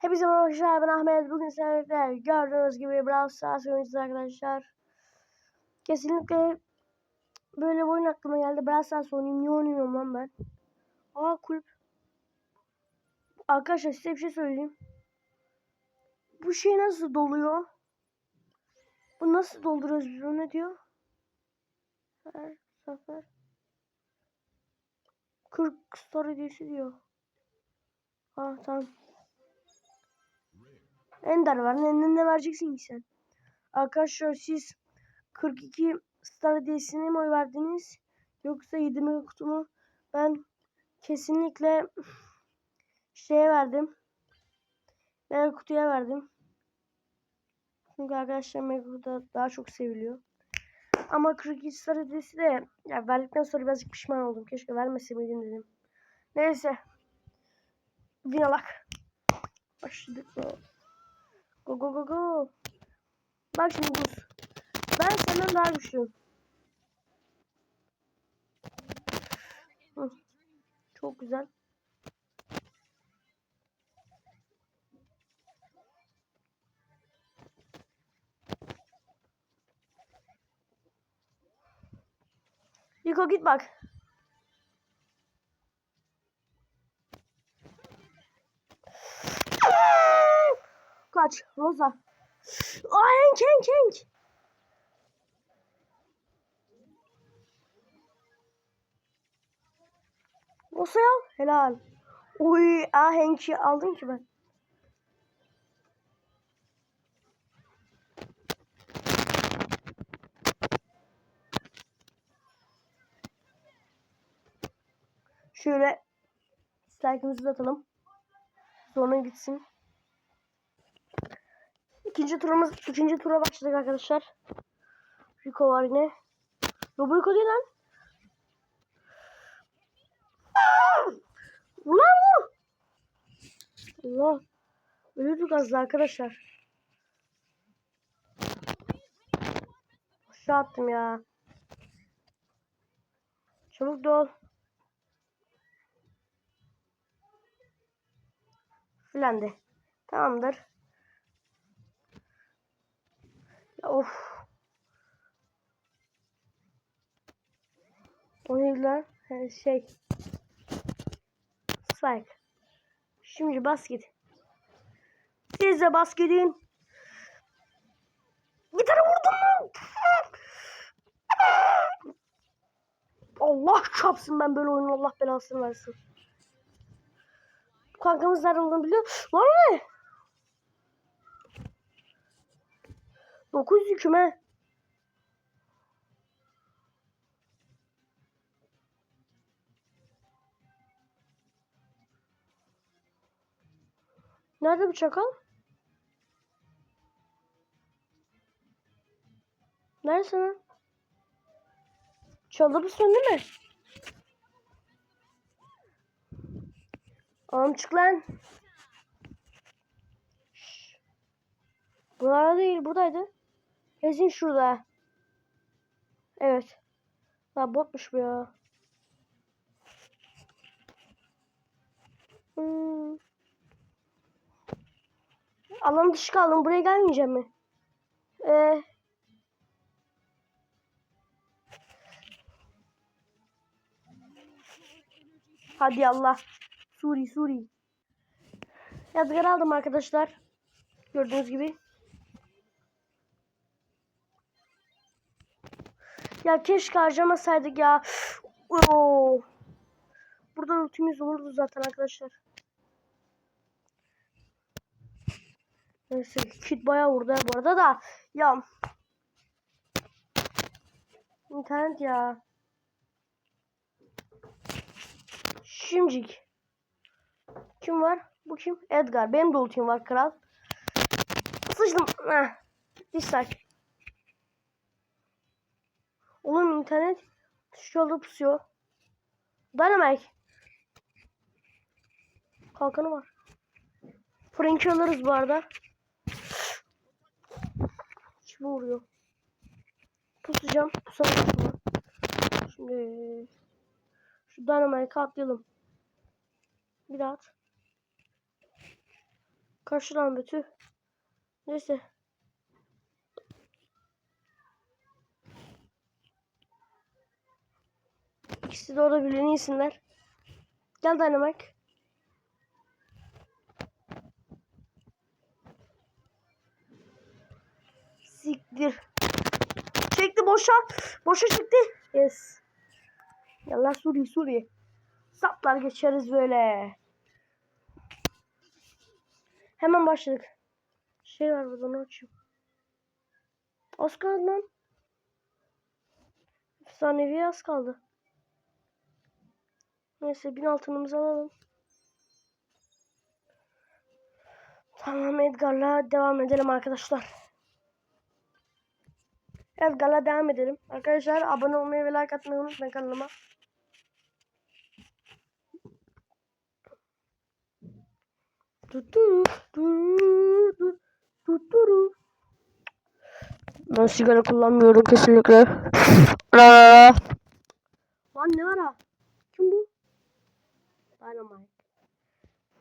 Hepinize merhaba arkadaşlar ben Ahmet. Bugün sizlerle gördüğünüz gibi Brawl Stars oyuncusu arkadaşlar. Kesinlikle böyle oyun aklıma geldi. Brawl Stars oynayayım. Niye oynamıyorum lan ben? Aa kulüp. Arkadaşlar size bir şey söyleyeyim. Bu şey nasıl doluyor? Bu nasıl dolduruyoruz biz ne diyor? Her sefer 40 star hediyesi diyor. Ah tamam. Ender var. Ne, ne vereceksin ki sen? Arkadaşlar siz 42 star hediyesine mi oy verdiniz? Yoksa 20 kutumu? Ben kesinlikle şeye verdim. Mega kutuya verdim. Çünkü arkadaşlar mega kutu daha çok seviliyor. Ama 42 star hediyesi de ya verdikten sonra birazcık pişman oldum. Keşke vermeseydim dedim. Neyse. Vinalak. Başladık mı? Go go go go. Bak şimdi buz. Ben senden daha güçlüyüm. Çok güzel. Yuko git bak. Kaç. Rosa. Aa Hank Hank Hank. Rosa'yı al. Helal. Uy. Aa Hank'i aldım ki ben. Şöyle strike'ımızı da atalım. Sonra gitsin. İkinci turumuz, ikinci tura başladık arkadaşlar. Rico var yine. Yo bu Rico değil lan. Ulan vur. Allah. Ölürdük az arkadaşlar. Aşağı attım ya. Çabuk dol. Filendi. Tamamdır. Ya of. O neydi şey. Spike. Şimdi basket. Siz de bas gidin. Tane vurdum mu? Allah çapsın ben böyle oyunu Allah belasını versin. Kankamız nerede olduğunu biliyor. Lan ne? 9 yüküme. Nerede bu çakal? Neredesin lan? Çaldı mısın değil mi? Oğlum çık lan. Buralarda değil buradaydı. Kesin şurada. Evet. Ha botmuş bu ya. Hmm. Alan dışı kaldım. Buraya gelmeyeceğim mi? Ee, hadi Allah. Suri Suri. Yazgar aldım arkadaşlar. Gördüğünüz gibi. Ya keşke harcamasaydık ya. Oo. Burada ultimiz olurdu zaten arkadaşlar. Neyse kit bayağı vurdu bu arada da. Ya. İnternet ya. Şimcik. Kim var? Bu kim? Edgar. Benim de ultim var kral. Sıçtım. Heh. Dislike. Oğlum internet şu yolda pusuyor. Dynamite. Kalkanı var. Frank'i alırız bu arada. Kim vuruyor? Pusacağım. Şunu. Şimdi şu Dynamite'ı atlayalım. Bir daha at. Kaç lan bütü? Neyse. İkisi de orada birbirini yesinler. Gel Dynamite. Siktir. Çekti boşa. Boşa çıktı. Yes. Yallah Suriye Suriye. Saplar geçeriz böyle. Hemen başladık. Şey var burada ne açayım. Az kaldı lan. Efsanevi az kaldı. Neyse bin altınımızı alalım. Tamam Edgar'la devam edelim arkadaşlar. Edgar'la devam edelim. Arkadaşlar abone olmayı ve like atmayı unutmayın kanalıma. Ben sigara kullanmıyorum kesinlikle. Lan ne var ha? Dynamite.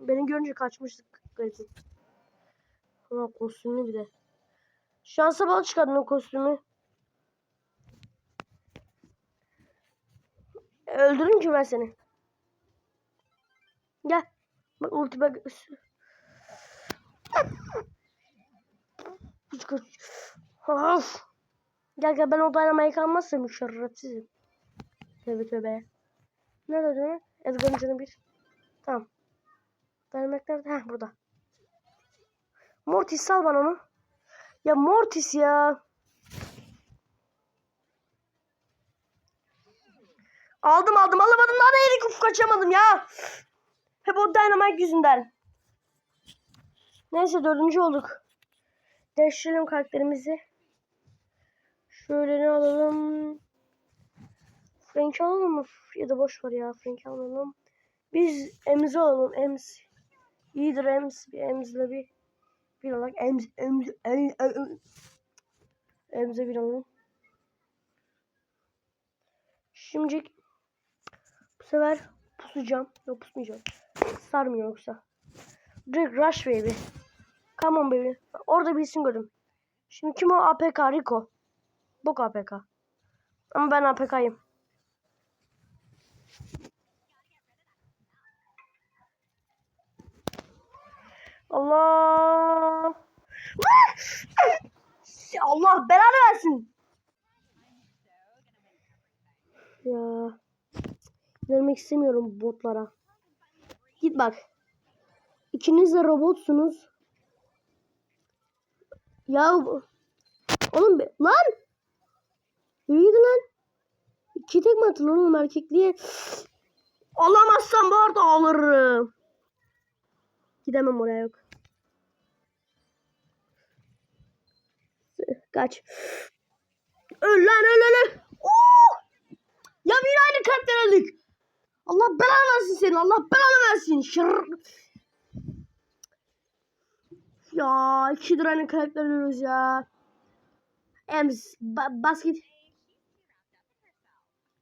Beni görünce kaçmıştık. Garip. Ha kostümlü bir de. Şansa bal çıkardın o kostümü. Öldürürüm ki ben seni. Gel. Bak ulti bak. Hiç kaç. Of. Gel gel ben o dayanamayı kalmazsam şerefsizim. Tövbe tövbe. Nerede ödeme? Edgar'ın canı bir. Tamam. Dayanamak nerede? Heh burada. Mortis sal bana onu. Ya Mortis ya. Aldım aldım alamadım. Erik uf kaçamadım ya. Hep o Dynamite yüzünden. Neyse dördüncü olduk. Değiştirelim karakterimizi. Şöyle ne alalım? Frank alalım mı? Ya da boş ver ya Frank alalım. Biz Emzi alalım. Ems. İyidir Ems. Bir Ems'le bir bir olarak Ems Ems Ems Ems'e bir alalım. Şimdi bu sefer pusacağım. Yok pusmayacağım. Sarmıyor yoksa. Direkt rush baby. Come on baby. Orada bir isim gördüm. Şimdi kim o? APK Rico. Bok APK. Ama ben APK'yım. Allah. Allah belanı versin. Ya. Vermek istemiyorum botlara. Git bak. İkiniz de robotsunuz. Ya oğlum be- lan. İyiydi lan. İki tek mi atın oğlum erkekliğe? Alamazsam bu arada alırım. Gidemem oraya yok. Kaç. Öl lan öl öl. Oo! Ya bir aynı karakter öldük. Allah belanı versin seni. Allah belanı versin. Şır. Ya ikidir aynı karakter ölüyoruz ya. Ems ba basket.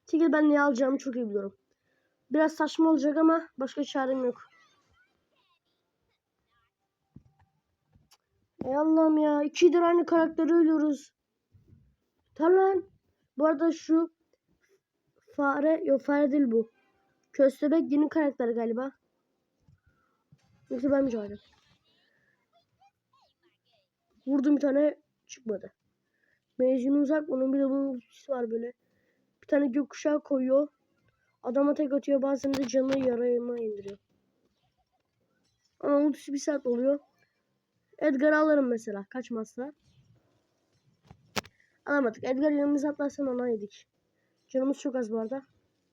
Çekil ben ne alacağımı çok iyi biliyorum. Biraz saçma olacak ama başka çarem yok. Ey Allah'ım ya. İkidir aynı karakteri ölüyoruz. Tamam. Bu arada şu fare yok fare değil bu. Köstebek yeni karakter galiba. Yoksa ben mi çağırdım? Vurdum bir tane çıkmadı. Mecnun uzak onun bir de bunun var böyle. Bir tane gökkuşağı koyuyor. Adama tek atıyor bazen de canını yarayma indiriyor. Ama ultisi bir saat oluyor. Edgar alırım mesela kaçmazsa. Alamadık. Edgar yanımıza atlarsan ona yedik. Canımız çok az bu arada.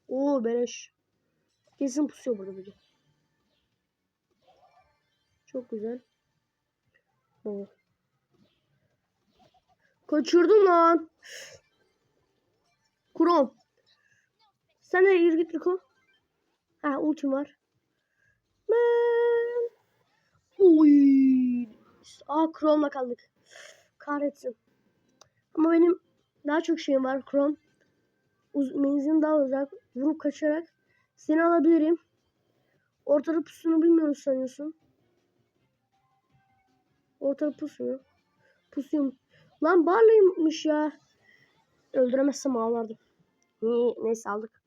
Oo beleş. Kesin pusuyor burada biri. Çok güzel. Oo. Kaçırdım lan. Krom. Sen de yürü git Riko. Ha ultim var. Ben. Oy. Aa Chrome'la kaldık. Kahretsin. Ama benim daha çok şeyim var Chrome. Uz menzilim daha uzak. Vurup kaçarak seni alabilirim. Ortada pusunu bilmiyoruz sanıyorsun. Ortada pusuyor. Pusuyorum. Lan Barley'miş ya. Öldüremezsem ağlardım. İyi, neyse aldık.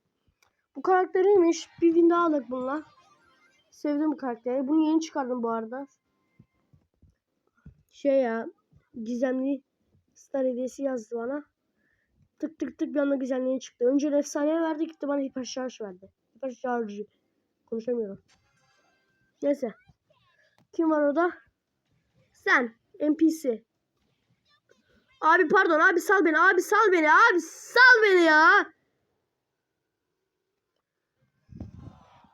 Bu karakteriymiş. Bir gün daha aldık bununla. Sevdim bu karakteri. Bunu yeni çıkardım bu arada. Şey ya. Gizemli Star hediyesi yazdı bana. Tık tık tık bir anda gizemliğe çıktı. Önce efsane verdi gitti bana hiper şarj verdi. Hiper şarjı. Konuşamıyorum. Neyse. Kim var orada? Sen. NPC. Abi pardon abi sal beni abi sal beni abi sal beni ya.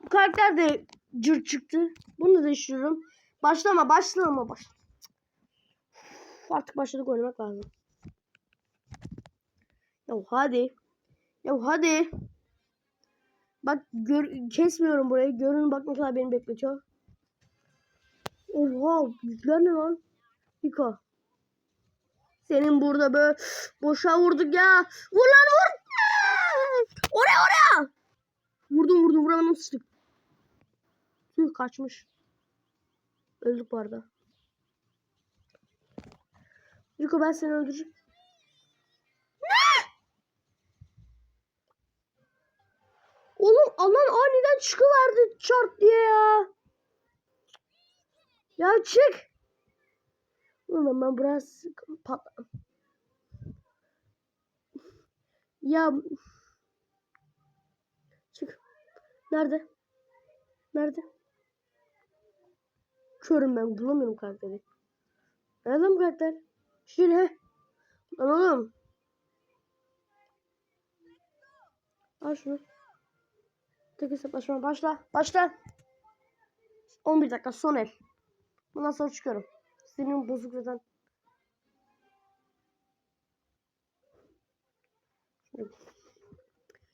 Bu karakter de cırt çıktı. Bunu da değiştiriyorum. Başlama başlama baş. Artık başladık oynamak lazım. Ya hadi. Ya hadi. Bak gör, kesmiyorum burayı. Görün bak ne kadar beni bekletiyor. Oha yükler ne lan? Yıka. Senin burada böyle boşa vurduk ya. Vur lan vur. Oraya oraya. Vurdum vurdum vuramadım sıçtık. Tüh kaçmış. Öldük bu arada. Rico ben seni öldüreceğim. Oğlum alan aniden çıkıverdi çart diye ya. Ya çık. Oğlum ben biraz pat... Ya çık. Nerede? Nerede? Körüm ben bulamıyorum karakteri. Nerede bu karakter? Şöyle. Lan oğlum. Al şunu. Tek hesaplaşma başla. Başla. 11 dakika son el. Bundan sonra çıkıyorum. Senin bozuk zaten.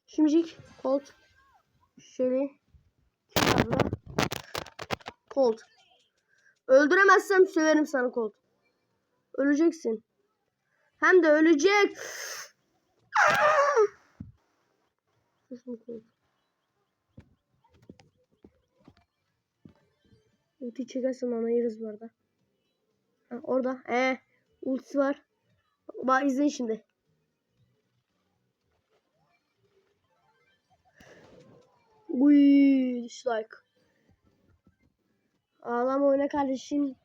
Şimdilik Colt. Şöyle. Colt. Öldüremezsem söverim sana Colt. Öleceksin. Hem de ölecek. Ulti çekersen onu yeriz bu arada. Ha, orada. Ee, ultisi var. Bak izleyin şimdi. Uy, dislike. Ağlama oyna kardeşim.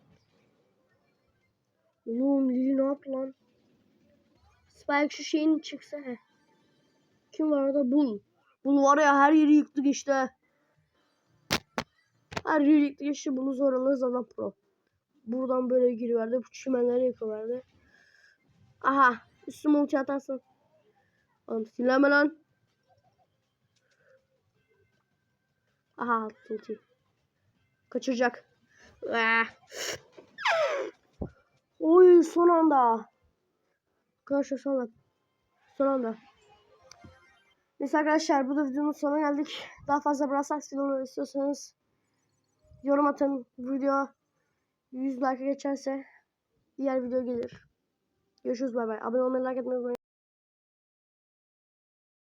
Oğlum Lili ne yaptı lan? Spike şu şeyin çıksa he. Kim var orada? Bul. Bul var ya her yeri yıktı işte. Her yeri yıktı geçti. Bunu zorladı zaten pro. Buradan böyle giriverdi. Bu çimenleri yıkıverdi. Aha. Üstüme ulti atarsın. Oğlum silahme lan. Aha attı ulti. Kaçıracak. Ah. Oy son anda. Arkadaşlar son anda. Son anda. Neyse arkadaşlar bu da videonun sonuna geldik. Daha fazla Brawl Stars videoları istiyorsanız yorum atın. Video 100 like geçerse diğer video gelir. Görüşürüz bay bay. Abone olmayı like etmeyi unutmayın.